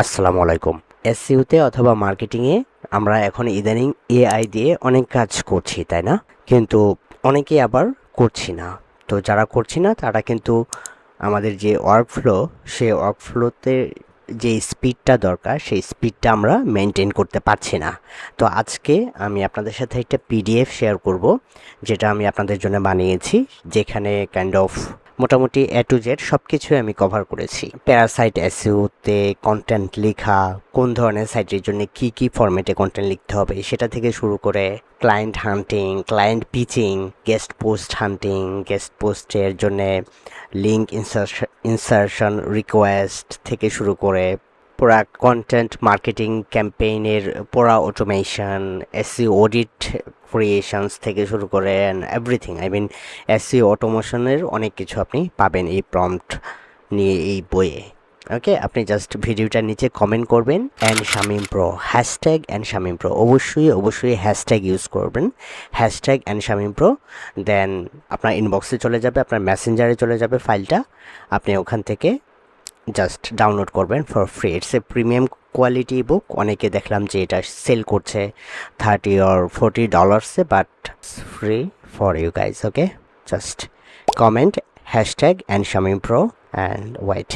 আসসালামু আলাইকুম। এসইউতে অথবা মার্কেটিংয়ে আমরা এখন ইদানিং এআই দিয়ে অনেক কাজ করছি, তাই না? কিন্তু অনেকেই আবার করছি না। তো যারা করছি না, তারা কিন্তু আমাদের যে ওয়ার্কফ্লো সেই ওয়ার্কফ্লোতে যে স্পিডটা দরকার, সেই স্পিডটা আমরা মেনটেন করতে পারছি না। তো আজকে আমি আপনাদের সাথে একটা পিডিএফ শেয়ার করব, যেটা আমি আপনাদের জন্য বানিয়েছি, যেখানে কাইন্ড অফ মোটামুটি এ টু জেড সব কিছুই আমি কভার করেছি। প্যারাসাইট এসইউতে কন্টেন্ট লেখা, কোন ধরনের সাইটের জন্য কি কি ফরম্যাটে কন্টেন্ট লিখতে হবে, সেটা থেকে শুরু করে client hunting client pitching guest post hunting guest পোস্টের জন্য লিঙ্ক ইনসারশন রিকোয়েস্ট থেকে শুরু করে পুরা কন্টেন্ট মার্কেটিং ক্যাম্পেইনের পুরা অটোমেশন এসসি অডিট ক্রিয়েশনস থেকে শুরু করে and everything I mean SC অটোমেশনের অনেক কিছু আপনি পাবেন এই প্রম্পট নিয়ে এই বইয়ে। ওকে আপনি জাস্ট ভিডিওটার নিচে কমেন্ট করবেন and Shamim pro hashtag and Shamim pro অবশ্যই অবশ্যই হ্যাশট্যাগ ইউজ করবেন। Hashtag and Shamim pro then আপনার ইনবক্সে চলে যাবে, আপনার মেসেঞ্জারে চলে যাবে ফাইলটা আপনি ওখান থেকে জাস্ট ডাউনলোড করবেন for free it's a premium quality book অনেকে দেখলাম যে এটা সেল করছে thirty or forty ডলার্সে but free for you guys okay just comment hashtag and Shamim pro and wait